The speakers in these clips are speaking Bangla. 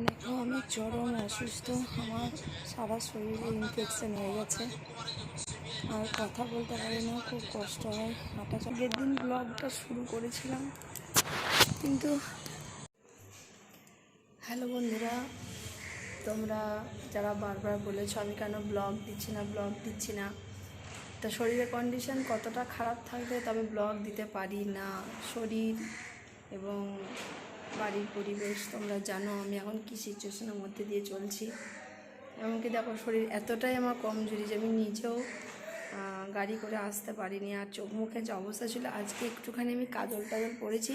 দেখো আমি চরম অসুস্থ। আমার সারা শরীরে ইনফেকশন হয়ে গেছে। আর কথা বলতে পারি না, খুব কষ্ট হয় হাঁটা আগের দিন ব্লগটা শুরু করেছিলাম, কিন্তু হ্যালো বন্ধুরা, তোমরা যারা বারবার বলেছ আমি কেন ব্লগ দিচ্ছি না ব্লগ দিচ্ছি না, তা শরীরের কন্ডিশন কতটা খারাপ থাকবে তবে ব্লগ দিতে পারি না। শরীর এবং বাড়ির পরিবেশ, তোমরা জানো আমি এখন কী সিচুয়েশনের মধ্যে দিয়ে চলছি। এমনকি দেখো, শরীর এতটাই আমার কমজোরি যে আমি নিজেও গাড়ি করে আসতে পারিনি। আর চোখ মুখে যে অবস্থা ছিল, আজকে একটুখানি আমি কাজল টাজল পরেছি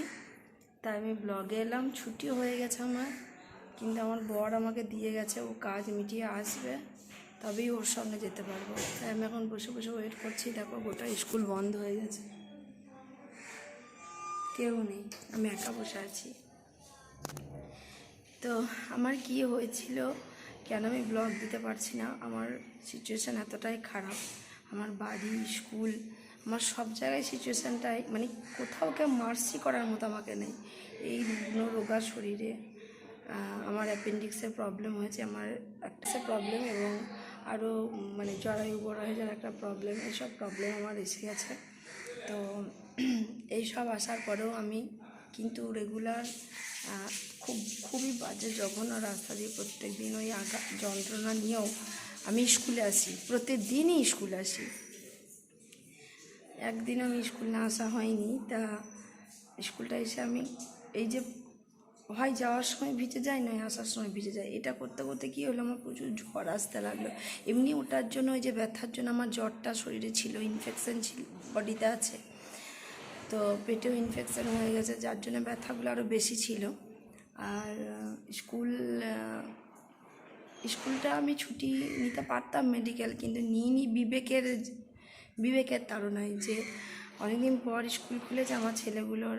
তাই আমি ব্লগে এলাম। ছুটিও হয়ে গেছে আমার, কিন্তু আমার বর আমাকে দিয়ে গেছে, ও কাজ মিটিয়ে আসবে, তবেই ওর সঙ্গে যেতে পারব। তাই আমি এখন বসে বসে ওয়েট করছি, দেখো গোটা স্কুল বন্ধ হয়ে গেছে। কেউ নেই, আমি একা বসে আছি। তো আমার কি হয়েছিল কেন আমি ব্লগ দিতে পারছি না? আমার সিচুয়েশান এতটাই খারাপ। আমার বাড়ি স্কুল আমার সব জায়গায় সিচুয়েশানটাই মানে কোথাও কেউ মার্সি করার মতো আমাকে নেই। এই রুগ্ন রোগা শরীরে আমার অ্যাপেন্ডিক্সের প্রবলেম হয়েছে, আমার একটা প্রবলেম এবং আরও মানে জরায়ু বড় হয়ে যাওয়ার একটা প্রবলেম এইসব প্রবলেম আমার এসে গেছে। তো, এই সব আসার পরেও আমি কিন্তু রেগুলার খুব, খুবই বাজে জঘন্য রাস্তা দিয়ে প্রত্যেক দিন ওই আঘাত যন্ত্রণা নিয়েও আমি স্কুলে আসি। প্রত্যেক দিনই স্কুলে আসি। একদিন আমি স্কুল না আসা হয়নি। তা স্কুলটা এসে আমি এই যে হয় যাওয়ার সময় ভিজে যায়, নয় আসার সময় ভিজে যায়। এটা করতে করতে কী হলো? আমার প্রচুর জ্বর আসতে লাগল। এমনি ওটার জন্য ওই যে ব্যথার জন্য আমার জ্বরটা শরীরে ছিল ইনফেকশন ছিল বডিতে আছে। তো পেটেও ইনফেকশান হয়ে গেছে, যার জন্য ব্যথাগুলো আরও বেশি ছিল। আর স্কুল স্কুলটা আমি ছুটি নিতে পারতাম মেডিকেল কিন্তু নিইনি বিবেকের বিবেকের তাড়নায় যে অনেকদিন পর স্কুল খুলেছে, আমার ছেলেগুলোর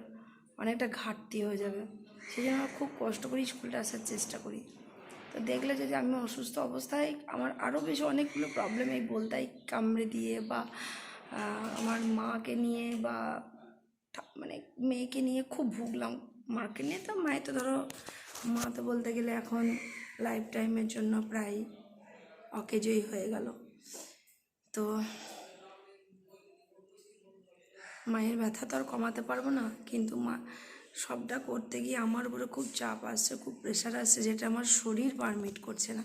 অনেকটা ঘাটতি হয়ে যাবে। সেই জন্য আমার খুব কষ্ট করে স্কুলটা আসার চেষ্টা করি। তো দেখলে যদি আমি অসুস্থ অবস্থায় আমার আরও বেশি অনেকগুলো প্রবলেম এই বলতাই কামড়ে দিয়ে বা আমার মাকে নিয়ে বা মানে মেয়েকে নিয়ে খুব ভুগলাম। মাকে নিয়ে তো মায়ে তো ধরো, মা তো বলতে গেলে এখন লাইফ টাইমের জন্য প্রায় অকেজই হয়ে গেল। তো মায়ের ব্যথা তো আর কমাতে পারব না, কিন্তু মা সবটা করতে গিয়ে আমার উপরে খুব চাপ আসছে, খুব প্রেশার আসছে, যেটা আমার শরীর পারমিট করছে না।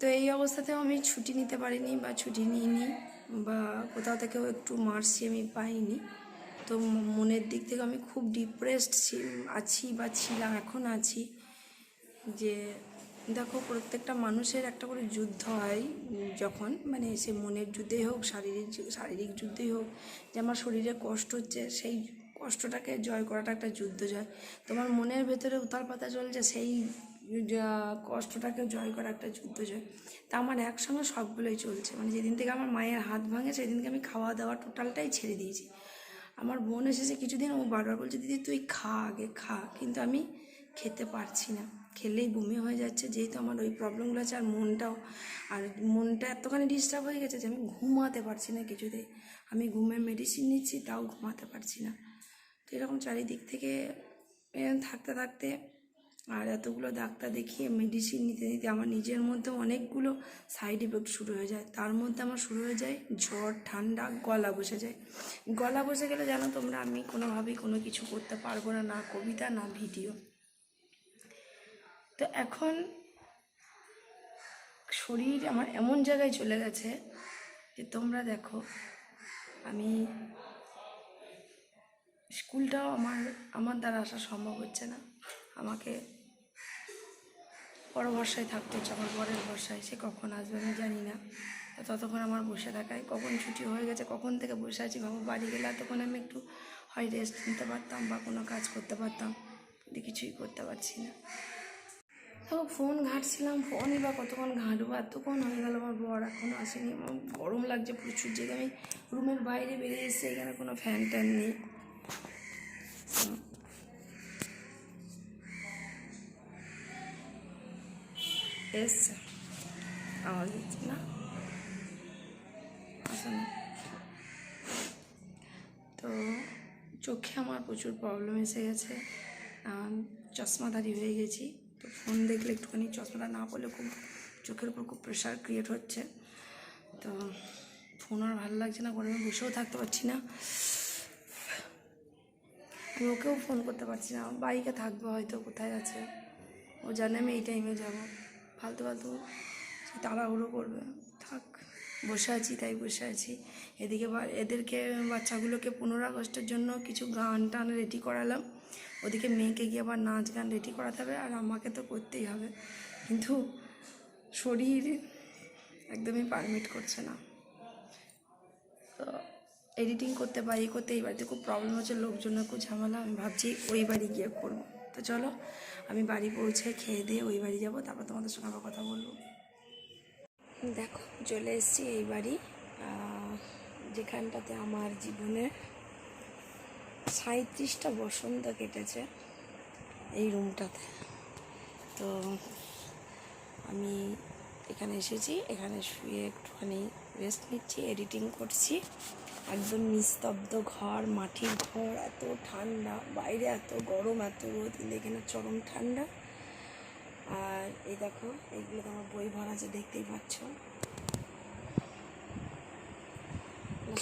তো এই অবস্থাতেও আমি ছুটি নিতে পারিনি বা ছুটি নিইনি বা কোথাও থেকেও একটু মার্সি আমি পাইনি। তো মনের দিক থেকে আমি খুব ডিপ্রেসড আছি বা ছিলাম, এখন আছি যে, দেখো প্রত্যেকটা মানুষের একটা করে যুদ্ধ হয়, যখন মানে সে মনের যুদ্ধেই হোক, শারীরিক শারীরিক যুদ্ধেই হোক, যে আমার শরীরে কষ্ট হচ্ছে, সেই কষ্টটাকে জয় করাটা একটা যুদ্ধ জয়। তোমার মনের ভেতরে উতাল পাতা চলছে, সেই কষ্টটাকে জয় করা একটা যুদ্ধ জয়। তা আমার একসঙ্গে সবগুলোই চলছে মানে যেদিন থেকে আমার মায়ের হাত ভাঙে, সেদিনকে আমি খাওয়া দাওয়া টোটালটাই ছেড়ে দিয়েছি। আমার বোন এসেছে কিছুদিন, ও বারবার বলছে, দিদি, তুই খা আগে, খা। কিন্তু আমি খেতে পারছি না। খেলেই বমি হয়ে যাচ্ছে, যেহেতু আমার ওই প্রবলেমগুলো আছে আর মনটাও। আর মনটা এতখানি ডিস্টার্ব হয়ে গেছে যে আমি ঘুমাতে পারছি না কিছুতেই। আমি ঘুমের মেডিসিন নিচ্ছি, তাও ঘুমাতে পারছি না। তো এরকম চারিদিক থেকে থাকতে থাকতে আর এতগুলো ডাক্তার দেখিয়ে মেডিসিন নিতে নিতে আমার নিজের মধ্যে অনেকগুলো সাইড এফেক্ট শুরু হয়ে যায়। তার মধ্যে আমার শুরু হয়ে যায় জ্বর, ঠান্ডা, গলা বসে যায়। গলা বসে গেলে জানো তোমরা, আমি কোনোভাবেই কোনো কিছু করতে পারব না না কবিতা, না ভিডিও তো এখন শরীর আমার এমন জায়গায় চলে গেছে যে তোমরা দেখো, আমি স্কুলটাও আমার আমার দ্বারা আসা সম্ভব হচ্ছে না। আমাকে বড় ভরসায় থাকতে হচ্ছে আমার বরের ভরসায়। সে কখন আসবে আমি জানি না। ততক্ষণ আমার বসে থাকায়। কখন ছুটি হয়ে গেছে, কখন থেকে বসে আছি, বাবা বাড়ি গেলে তখন আমি একটু হয় রেস্ট নিতে পারতাম বা কোনো কাজ করতে পারতাম। কিন্তু কিছুই করতে পারছি না। তো ফোন ঘাঁটছিলাম ফোনই বা কতক্ষণ ঘাঁটবো, এতক্ষণ হয়ে গেল, আমার বর এখনও আসেনি। আমার গরম লাগছে প্রচুর যে আমি রুমের বাইরে বেরিয়ে এসেছি, এখানে কোনো ফ্যান ট্যান নেই। এসছে আওয়াজ হচ্ছে না আসে তো চোখে আমার প্রচুর প্রবলেম এসে গেছে। চশমাধারী হয়ে গেছি। তো ফোন দেখলে একটুখানি চশমাটা না পড়লে খুব চোখের উপর খুব প্রেশার ক্রিয়েট হচ্ছে। তো ফোন আর ভালো লাগছে না গরমে বসেও থাকতে পারছি না। ওকেও ফোন করতে পারছি না। বাইকে থাকব হয়তো, কোথায় আছে? ও জানে আমি এই টাইমে যাব। ফালতু ফালতু তাড়াহুড়ো করবে। থাক, বসে আছি তাই বসে আছি। এদিকে এদেরকে, বাচ্চাগুলোকে পনেরো আগস্টের জন্য কিছু গান টান রেডি করালাম। ওদিকে মেয়েকে গিয়ে আবার নাচ গান রেডি করাতে হবে আর আমাকে তো করতেই হবে। কিন্তু শরীর একদমই পারমিট করছে না। তো এডিটিং করতে এই করতে এই বাড়িতে খুব প্রবলেম হচ্ছে, লোকজনের খুব ঝামেলা। আমি ভাবছি ওই বাড়ি গিয়ে করব। তো চলো, আমি বাড়ি পৌঁছে খেয়ে দিয়ে ওই বাড়ি যাব, তারপর তোমাদের সঙ্গে আবার কথা বলব। দেখো, চলে এসেছি এই বাড়ি যেখানটাতে আমার জীবনে সাঁত্রিশটা বসন্ত কেটেছে এই রুমটাতে। তো আমি এখানে এসেছি, এখানে শুয়ে একটুখানি রেস্ট নিচ্ছি এডিটিং করছি। একদম নিস্তব্ধ ঘর, মাটির ঘর, এত ঠান্ডা, বাইরে এত গরম, এত রোদ, কিন্তু এখানে চরম ঠান্ডা। আর এই দেখো, এইগুলো তো আমার বই ভরা আছে, দেখতেই পাচ্ছ।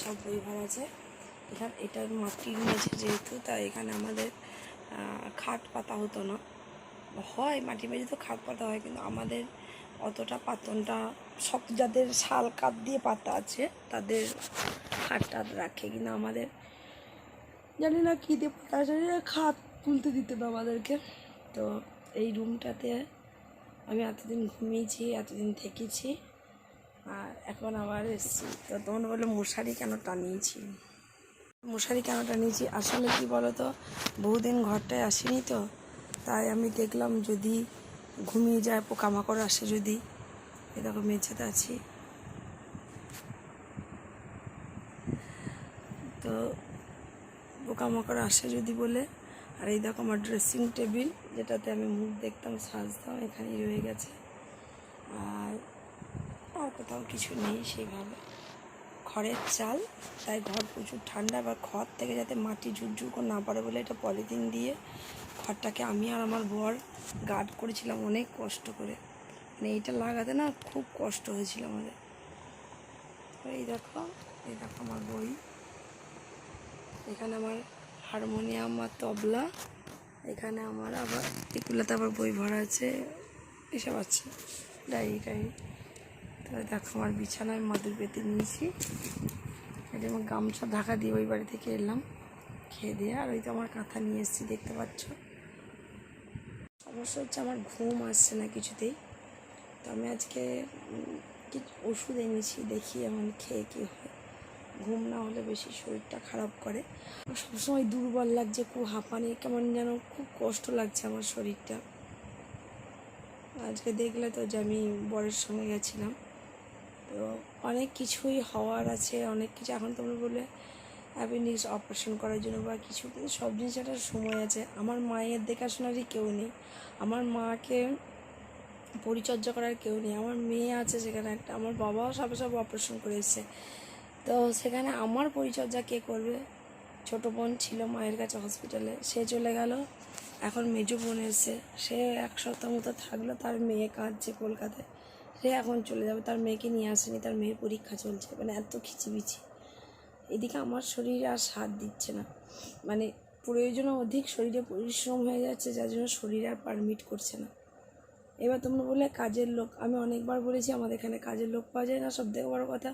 সব বই ভরা আছে। এখানে, এটা মাটির মেঝে যেহেতু, তাই এখানে আমাদের খাট পাতা হতো না। হয় মাটি মেঝে তো খাট পাতা হয়, কিন্তু আমাদের অতটা পাতনটা সব যাদের শাল কাঠ দিয়ে পাতা আছে, তাদের খাট টাট রাখে কিন্তু আমাদের। জানি না কী দিয়ে পাতা আছে না খাট তুলতে দিতে হবে আমাদেরকে। তো এই রুমটাতে আমি এতদিন ঘুমিয়েছি, এতদিন থেকেছি, আর এখন আবার এসেছি। তো তখন বলে মশারি কেন টানিয়েছি? মশারি কেন টানিয়েছি? আসলে কি বলো তো বহুদিন ঘরটায় আসিনি তো, তাই আমি দেখলাম যদি ঘুমিয়ে যায়, পোকামাকড় আসে যদি। এ দেখো, মেঝেতে আছি। তো পোকামাকড় আসে যদি বলে। আর এই দেখো, আমার ড্রেসিং টেবিল যেটাতে আমি মুখ দেখতাম, সাজতাম, এখানেই রয়ে গেছে। আর আর কোথাও কিছু নেই সেইভাবে খড়ের চাল, তাই ঘর প্রচুর ঠান্ডা বা খড় থেকে যাতে মাটি ঝুরঝুর করে না পড়ে বলে এটা পলিথিন দিয়ে খড়টাকে আমি আর আমার বর গার্ড করেছিলাম, অনেক কষ্ট করে। মানে এইটা লাগাতে না খুব কষ্ট হয়েছিল আমাদের। এই দেখো এই দেখো আমার বই। এখানে আমার হারমোনিয়াম আর তবলা। এখানে আমার আবার এগুলোতে আবার বই ভরা আছে, এসব আছে, ডায়েরি টায়েরি। তো দেখো আমার বিছানায় মাদুর পেতে নিয়েছি। এটা আমার গামছা ঢাকা দিয়ে ওই বাড়ি থেকে এলাম, খেয়ে দিয়ে। আর ওই তো আমার কাঁথা নিয়ে এসেছি, দেখতে পাচ্ছ? সমস্যা হচ্ছে আমার ঘুম আসছে না কিছুতেই। তো আমি আজকে কিছু ওষুধ এনেছি, দেখি এখন খেয়ে কী হয়। ঘুম না হলে বেশি শরীরটা খারাপ করে। সবসময় দুর্বল লাগছে, খুব হাঁপানি, কেমন যেন খুব কষ্ট লাগছে আমার শরীরটা। আজকে দেখলে তো যে আমি বরের সঙ্গে গেছিলাম। তো অনেক কিছুই হওয়ার আছে, অনেক কিছু। এখন তোমরা বলে অ্যাপেন্ডিক্স অপারেশন করার জন্য বা কিছু কিন্তু সব জিনিস একটা সময় আছে। আমার মায়ের দেখাশোনারই কেউ নেই। আমার মাকে পরিচর্যা করার কেউ নেই। আমার মেয়ে আছে সেখানে একটা। আমার বাবাও সবে সব অপারেশন করে এসেছে। তো সেখানে আমার পরিচর্যা কে করবে? ছোট বোন ছিল মায়ের কাছে হসপিটালে সে চলে গেল। এখন মেজো বোন এসে সে এক সপ্তাহ মতো থাকল। তার মেয়ে কাঁদছে কলকাতায়। সে এখন চলে যাবে। তার মেয়েকে নিয়ে আসেনি। তার মেয়ের পরীক্ষা চলছে। মানে এত খিচিবিচি। এদিকে আমার শরীর আর সাথ দিচ্ছে না। মানে প্রয়োজনে অধিক শরীরে পরিশ্রম হয়ে যাচ্ছে, যার জন্য শরীর আর পারমিট করছে না। এবার তোমরা বলে কাজের লোক, আমি অনেকবার বলেছি আমাদের এখানে কাজের লোক পাওয়া যায় না। সব থেকে বড় কথা,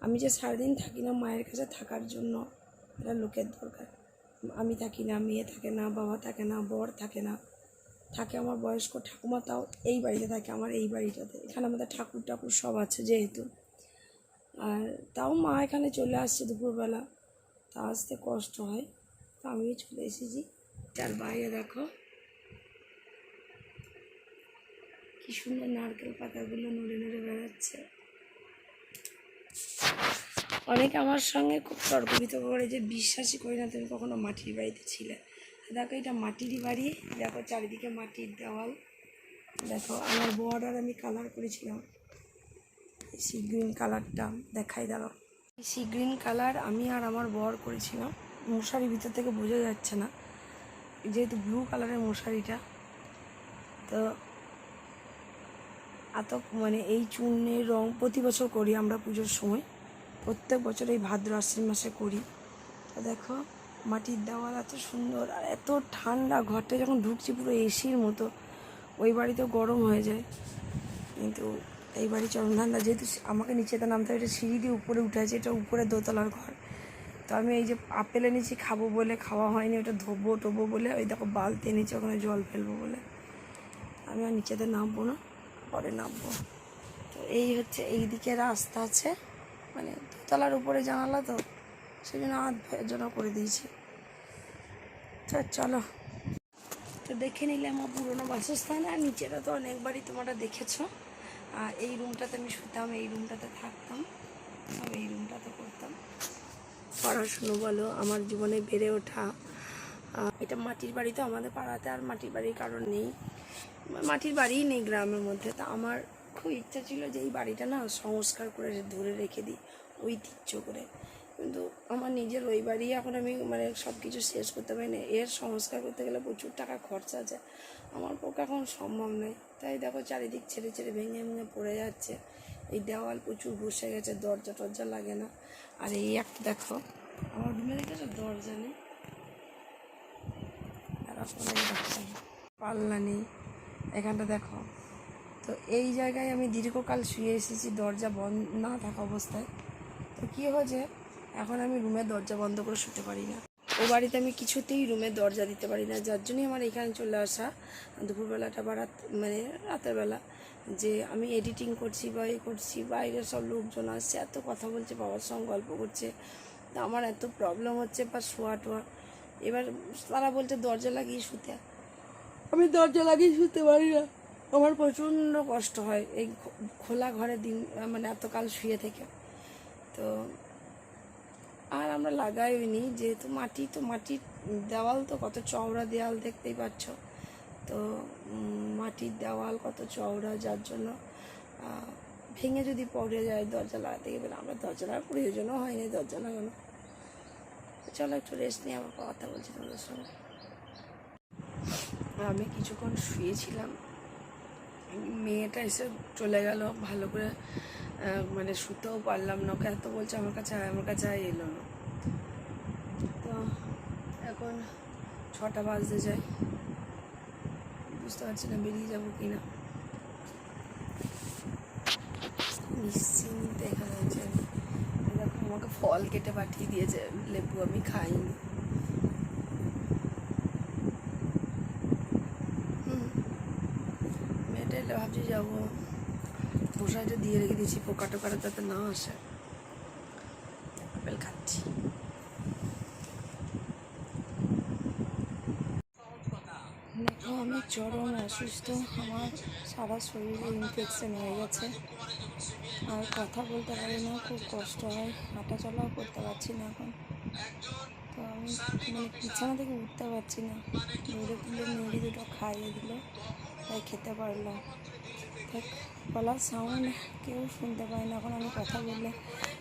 আমি যে সারাদিন থাকি না, মায়ের কাছে থাকার জন্য এটা লোকের দরকার। আমি থাকি না, মেয়ে থাকে না, বাবা থাকে না, বর থাকে না। থাকে আমার বয়স্ক ঠাকুমা, তাও এই বাড়িতে থাকে, আমার এই বাড়িটাতে। এখানে আমাদের ঠাকুর ঠাকুর সব আছে যেহেতু। আর তাও মা এখানে চলে আসছে দুপুরবেলা। তা আসতে কষ্ট হয়। তো আমি চলে এসেছি। তার বাইরে দেখো। কি সুন্দর নারকেল পাতাগুলো নড়ে নড়ে বেড়াচ্ছে। অনেকে আমার সঙ্গে খুব তর্ক বিতর্ক করে যে বিশ্বাসই করি না তুমি কখনো মাটির বাড়িতে ছিলে। দেখো এটা মাটিরই বাড়ি। দেখো চারিদিকে মাটির দেওয়াল। দেখো আমার বর্ডার আমি কালার করেছিলাম। সি গ্রিন কালারটা দেখাই দাঁড়াও। সি গ্রিন কালার আমি আর আমার বর করেছিলাম। মশারির ভিতর থেকে বোঝা যাচ্ছে না। যেহেতু ব্লু কালারের মশারিটা, তো এত মানে এই চূর্ণের রং প্রতি বছর করি আমরা পুজোর সময়। প্রত্যেক বছর এই ভাদ্র আশ্বিন মাসে করি। তো দেখো, মাটির দেওয়াল এত সুন্দর আর এত ঠান্ডা, ঘরটা যখন ঢুকছি পুরো এসির মতো, ওই বাড়িতে গরম হয়ে যায়। কিন্তু এই বাড়ি চরম ঠান্ডা যেহেতু আমাকে নিচেতে নামতে হবে এটা সিঁড়ি দিয়ে উপরে উঠে আছে, এটা উপরে দোতলার ঘর। তো আমি এই যে আপেল এনেছি খাব বলে খাওয়া হয়নি, ওটা ধোবো টোবো বলে, ওই দেখো বালতি এনেছি ওখানে জল ফেলব বলে। আমি আর নিচেতে নামবো না, পরে নামবো। তো এই হচ্ছে এই দিকে রাস্তা আছে মানে দোতলার উপরে জানালা তো সেই জন্য ভয়ের জন্য করে দিয়েছি। তো চলো। তো দেখে নিলে আমার পুরোনো বাসস্থান, আর নিচেটা তো অনেকবারই তোমরা দেখেছ। এই রুমটাতে আমি শুতাম, এই রুমটাতে থাকতাম সব এই রুমটাতে করতাম পড়াশুনো বলো, আমার জীবনে বেড়ে ওঠা। এটা মাটির বাড়ি তো আমাদের পাড়াতে, আর মাটির বাড়ির কারণ নেই। মাটির বাড়িই নেই গ্রামের মধ্যে। তা আমার খুব ইচ্ছা ছিল যে এই বাড়িটা না সংস্কার করে ধরে রেখে দিই, ঐতিহ্য করে। কিন্তু আমার নিজের বাড়ি এখন আমি মানে সব কিছু শেষ করতে পারি না। এর সংস্কার করতে গেলে প্রচুর টাকা খরচা আছে। আমার পক্ষে এখন সম্ভব নয়। তাই দেখো চারিদিক ছেড়ে ছেড়ে ভেঙে ভেঙে পড়ে যাচ্ছে। এই দেওয়াল প্রচুর বসে গেছে, দরজা টরজা লাগে না। আর এই একটা দেখো, আমার রুমে দেখেছ দরজা নেই। পাল্লা নেই। এখানটা দেখো। তো এই জায়গায় আমি দীর্ঘকাল শুয়ে এসেছি, দরজা বন্ধ না থাকা অবস্থায়। তো কী হয়েছে? এখন আমি রুমের দরজা বন্ধ করে শুতে পারি না। ও বাড়িতে আমি কিছুতেই রুমের দরজা দিতে পারি না। যার জন্যই আমার এখানে চলে আসা দুপুরবেলাটা বা রাত মানে রাতের বেলা যে আমি এডিটিং করছি বা এ করছি বাইরে সব লোকজন আসছে, এত কথা বলছে, বাবার সঙ্গে গল্প করছে। তা আমার এত প্রবলেম হচ্ছে বা শোয়া টোয়া। এবার তারা বলছে, দরজা লাগিয়ে শুতে। আমি দরজা লাগিয়ে শুতে পারি না। আমার প্রচণ্ড কষ্ট হয় এই খোলা ঘরে দিন মানে এতকাল শুয়ে থেকে। তো আর আমরা লাগাইনি যেহেতু মাটি তো মাটির দেওয়াল তো কত চওড়া দেওয়াল দেখতেই পাচ্ছ। তো মাটির দেওয়াল কত চওড়া, যার জন্য ভেঙে যদি পড়ে যায় দরজা লাগাতে গেলে আমরা দরজা লাগার প্রয়োজনও হয়নি দরজা লাগানো চলো একটু রেস্ট নিয়ে আবার কথা বলছি তোমাদের সঙ্গে। আমি কিছুক্ষণ শুয়েছিলাম। মেয়েটা এসে চলে গেল, ভালো করে মানে শুতেও পারলাম না। ওকে এত বলছে, আমার কাছে আমার কাছে আয়, এলো না। তো এখন ছটা বাজতে যায়। বুঝতে পারছি না বেরিয়ে যাব কি না নিশ্চিন্ত এই দেখো, আমাকে ফল কেটে পাঠিয়ে দিয়েছে, লেবু আমি খাইনি। মেয়েটা ভাবছি যাব। মশাইটা দিয়ে রেখে দিয়েছি, পোকা টোকাটা যাতে না আসে। আপেল খাচ্ছি। আমি চরম অসুস্থ। আমার সারা শরীরে ইনফেকশন হয়ে গেছে। আর কথা বলতে পারি না, খুব কষ্ট হয়। হাঁটা চলাও করতে পারছি না এখন। তো আমি মানে বিছানা থেকে উঠতে পারছি না। দৌড়ে তুলে মুড়ি দুটো খাইয়ে দিল, তাই খেতে পারলাম। গলার সাউন্ড, কেউ শুনতে পায় না, এখন আমি কথা বললে।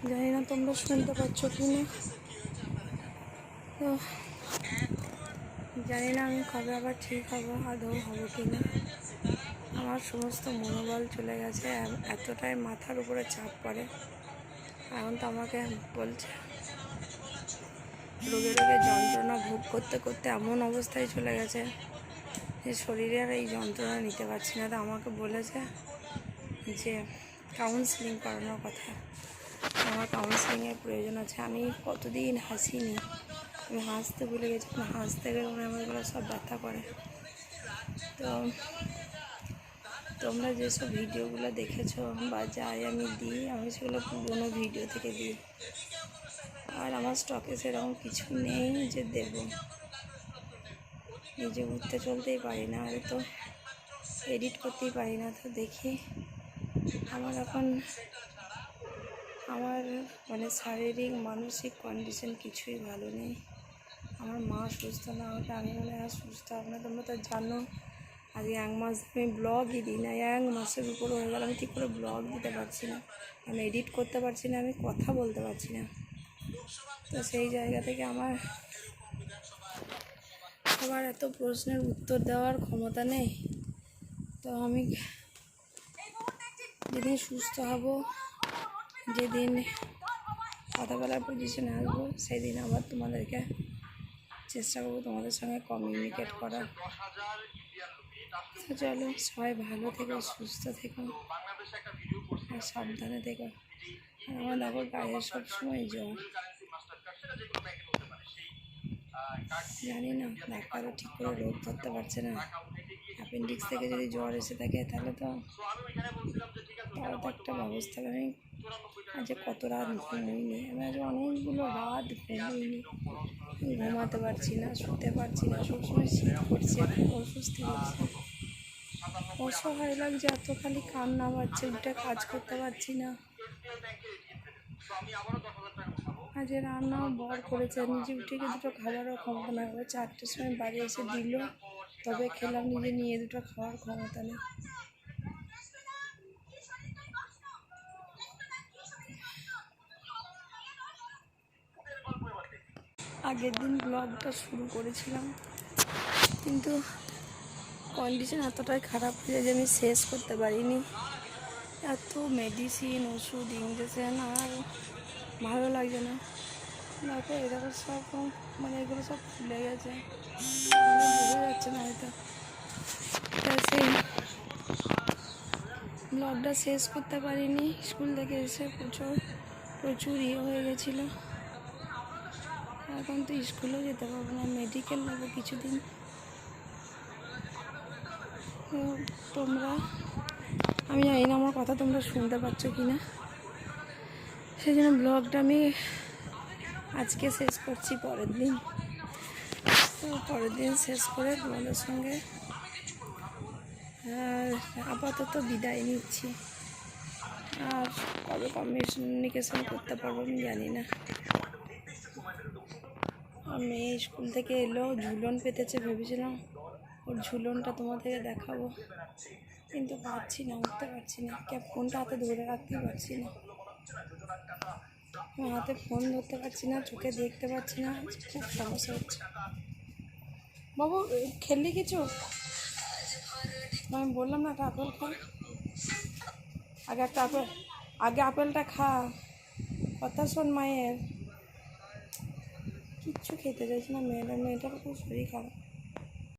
জানি না তোমরা শুনতে পাচ্ছ কি না। তো জানি না আমি কবে আবার ঠিক হব, আদৌ হব কি না। আমার সমস্ত মনোবল চলে গেছে এতটাই মাথার উপরে চাপ পড়ে। এখন তো আমাকে বলছে, রোগে রোগে যন্ত্রণা ভোগ করতে করতে এমন অবস্থায় চলে গেছে যে শরীরে আর এই যন্ত্রণা নিতে পারছি না। তো আমাকে বলেছে যে কাউন্সিলিং করানোর কথা। আমার কাউন্সিলিংয়ের প্রয়োজন আছে। আমি কতদিন হাসিনি। আমি হাসতে ভুলে গেছি। হাসতে গেলে মনে আমার সব ব্যথা করে। তো তোমরা যেসব ভিডিওগুলো দেখেছ, বা যাই আমি দিই, আমি সেগুলো পুরোনো ভিডিও থেকে দিই। আর আমার স্টকে সেরকম কিছু নেই যে দেব। নিজে উঠতে চলতেই পারি না। আর তো এডিট করতেই পারি না। তো দেখি। আমার এখন আমার মানে শারীরিক, মানসিক কন্ডিশন কিছুই ভালো নেই। আমার মা সুস্থ না হলে আমি মনে হয় সুস্থ না। তোমরা তো জানো আজকে এক মাস আমি ব্লগই দিই না। এক মাসের উপরে হয়ে গেল, আমি ঠিক করে ব্লগ দিতে পারছি না। আমি এডিট করতে পারছি না, আমি কথা বলতে পারছি না। তো সেই জায়গা থেকে আমার সবার এত প্রশ্নের উত্তর দেওয়ার ক্ষমতা নেই। তো আমি যেদিন সুস্থ হব, যেদিন কথা বলার পজিশনে আসব, সেদিন আবার তোমাদেরকে চেষ্টা করব তোমাদের সঙ্গে কমিউনিকেট করার। তো চলো, সবাই ভালো থেকো, সুস্থ থেকো, আর সাবধানে থেকো। আমার দেখো গায়ে সবসময় জ্বর। জানি না, ডাক্তারও ঠিক করে রোগ ধরতে পারছে না। অ্যাপেন্ডিক্স থেকে যদি জ্বর এসে থাকে, তাহলে তো তো একটা ব্যবস্থা আমি আজ কত রাত ঘুমোইনি আমি আজ অনেকগুলো রাত ঘুমোইনি ঘুমাতে পারছি না শুতে পারছি না সবসময় শীত করছে অসুস্থ হচ্ছে। অসহায় লাগছে এত খালি কান্না পাচ্ছে উঠে কাজ করতে পারছি না। আজ রান্নাও বর করেছে নিজে উঠে গিয়ে দুটো খাবারও ক্ষমতা না চারটের সময় বাড়ি এসে দিল তবে খেলাম নিজে নিয়ে দুটো খাওয়ার ক্ষমতা নেই। আগের দিন ব্লগটা শুরু করেছিলাম। কিন্তু কন্ডিশন এতটাই খারাপ হয়ে যে আমি শেষ করতে পারিনি। এত মেডিসিন ওষুধ ইঞ্জেকশন আর ভালো লাগছে না। দেখো এরকম সব মানে এগুলো সব ফুলে গেছে। মানে বোঝা যাচ্ছে না হয়তো। সেই ব্লগটা শেষ করতে পারিনি। স্কুল থেকে এসে প্রচুর প্রচুর ইয়ে হয়ে গেছিল। এখন তো স্কুলেও যেতে পারব না মেডিকেল নেব কিছুদিন। তোমরা, আমি জানি না আমার কথা তোমরা শুনতে পাচ্ছ কি না সেই জন্য ব্লগটা আমি আজকে শেষ করছি পরের দিন। তো পরের দিন শেষ করে তোমাদের সঙ্গে আপাতত বিদায় নিচ্ছি। আর কবে কমিউনিকেশন করতে পারব আমি জানি না। মেয়ে স্কুল থেকে এলো, ঝুলন পেতেছে ভেবেছিলাম। ওর ঝুলনটা তোমাদেরকে দেখাবো। কিন্তু পারছি না, উঠতে পারছি না। কে ফোনটা হাতে ধরে রাখতেই পারছি না। হাতে ফোন ধরতে পারছি না, চোখে দেখতে পাচ্ছি না। খুব সমস্যা হচ্ছে। বাবু খেললি কিছু? আমি বললাম না একটা আপেল খা। আগে একটা আপেল, আগে আপেলটা খা। কথা শোন মায়ের। কিচ্ছু খেতে চাইছি না মেয়েটা মেয়েটার খুব শরীর খারাপ।